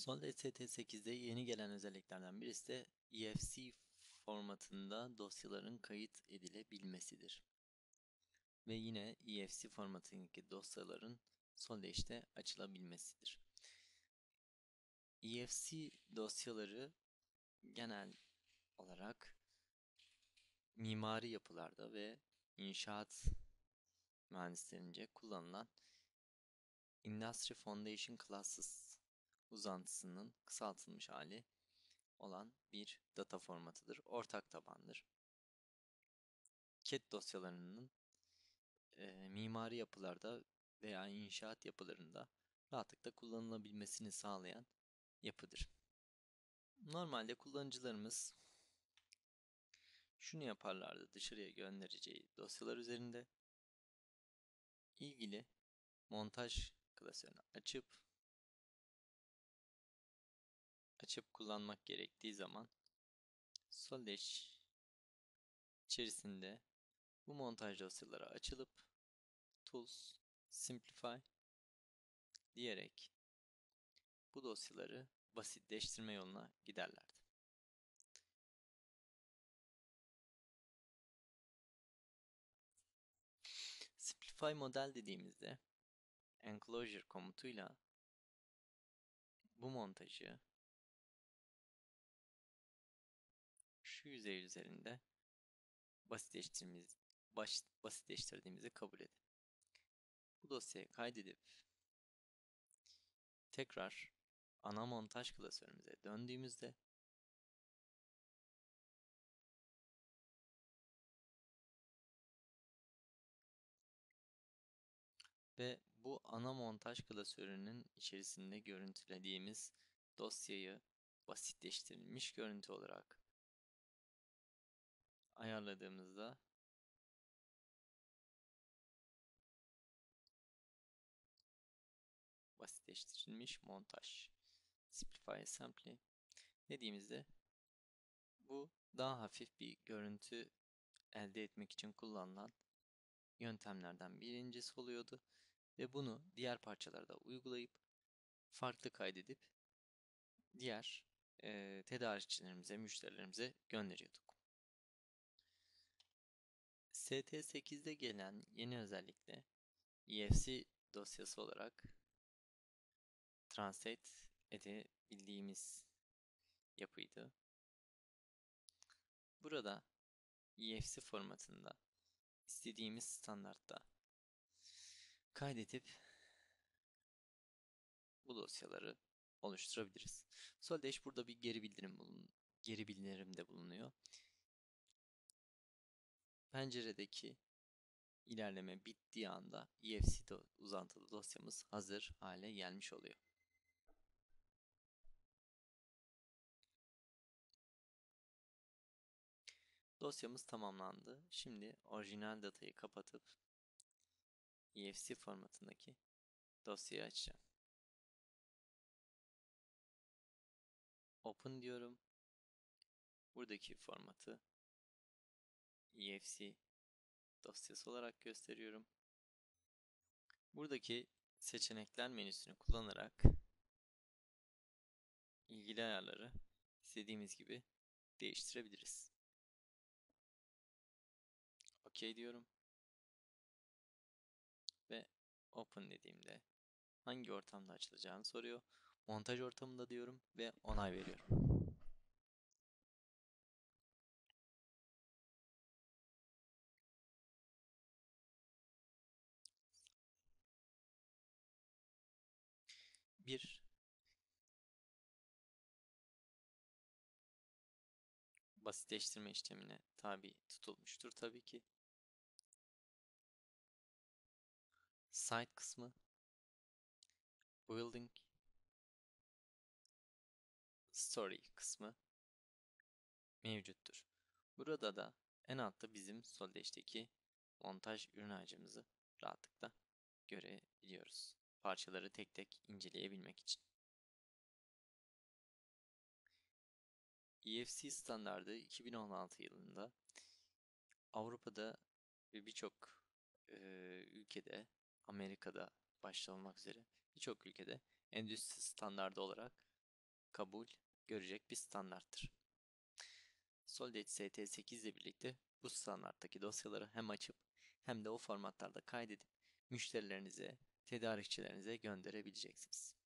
Solid ST8'de yeni gelen özelliklerden birisi de EFC formatında dosyaların kayıt edilebilmesidir. Ve yine EFC formatındaki dosyaların Solid'de açılabilmesidir. EFC dosyaları genel olarak mimari yapılarda ve inşaat mühendislerince kullanılan Industry Foundation Classes uzantısının kısaltılmış hali olan bir data formatıdır. Ortak tabandır. CAD dosyalarının e, mimari yapılarda veya inşaat yapılarında rahatlıkla kullanılabilmesini sağlayan yapıdır. Normalde kullanıcılarımız şunu yaparlardı dışarıya göndereceği dosyalar üzerinde ilgili montaj klasörünü açıp açıp kullanmak gerektiği zaman Soldash içerisinde bu montaj dosyaları açılıp Tools, Simplify diyerek bu dosyaları basitleştirme yoluna giderlerdi. Simplify model dediğimizde enclosure komutuyla bu montajı şu yüzey üzerinde basitleştirdiğimiz, baş, basitleştirdiğimizi kabul edin. Bu dosyayı kaydedip tekrar ana montaj klasörümüze döndüğümüzde ve bu ana montaj klasörünün içerisinde görüntülediğimiz dosyayı basitleştirilmiş görüntü olarak ayarladığımızda basitleştirilmiş montaj Simplify Assembly dediğimizde bu daha hafif bir görüntü elde etmek için kullanılan yöntemlerden birincisi oluyordu ve bunu diğer parçalarda uygulayıp farklı kaydedip diğer e, tedarikçilerimize, müşterilerimize gönderiyorduk. ST8'de gelen yeni özellikle EFC dosyası olarak translate edebildiğimiz yapıydı. Burada EFC formatında istediğimiz standartta kaydedip bu dosyaları oluşturabiliriz. Soldash burada bir geri bildirim bulun geri bildirimde bulunuyor. Penceredeki ilerleme bittiği anda EFC uzantılı dosyamız hazır hale gelmiş oluyor. Dosyamız tamamlandı. Şimdi orijinal datayı kapatıp EFC formatındaki dosyayı açacağım. Open diyorum. Buradaki formatı EFC dosyası olarak gösteriyorum. Buradaki seçenekler menüsünü kullanarak ilgili ayarları istediğimiz gibi değiştirebiliriz. OK diyorum. Ve Open dediğimde hangi ortamda açılacağını soruyor. Montaj ortamında diyorum ve onay veriyorum. Bir basitleştirme işlemine tabi tutulmuştur tabii ki. Site kısmı Building Story kısmı mevcuttur. Burada da en altta bizim Soldash'teki montaj ürün ağacımızı rahatlıkla görebiliyoruz parçaları tek tek inceleyebilmek için. EFC standardı 2016 yılında Avrupa'da ve birçok e, ülkede, Amerika'da başta olmak üzere birçok ülkede endüstri standardı olarak kabul görecek bir standarttır. Solid ST8 ile birlikte bu standarttaki dosyaları hem açıp hem de o formatlarda kaydedip müşterilerinize, tedarikçilerinize gönderebileceksiniz.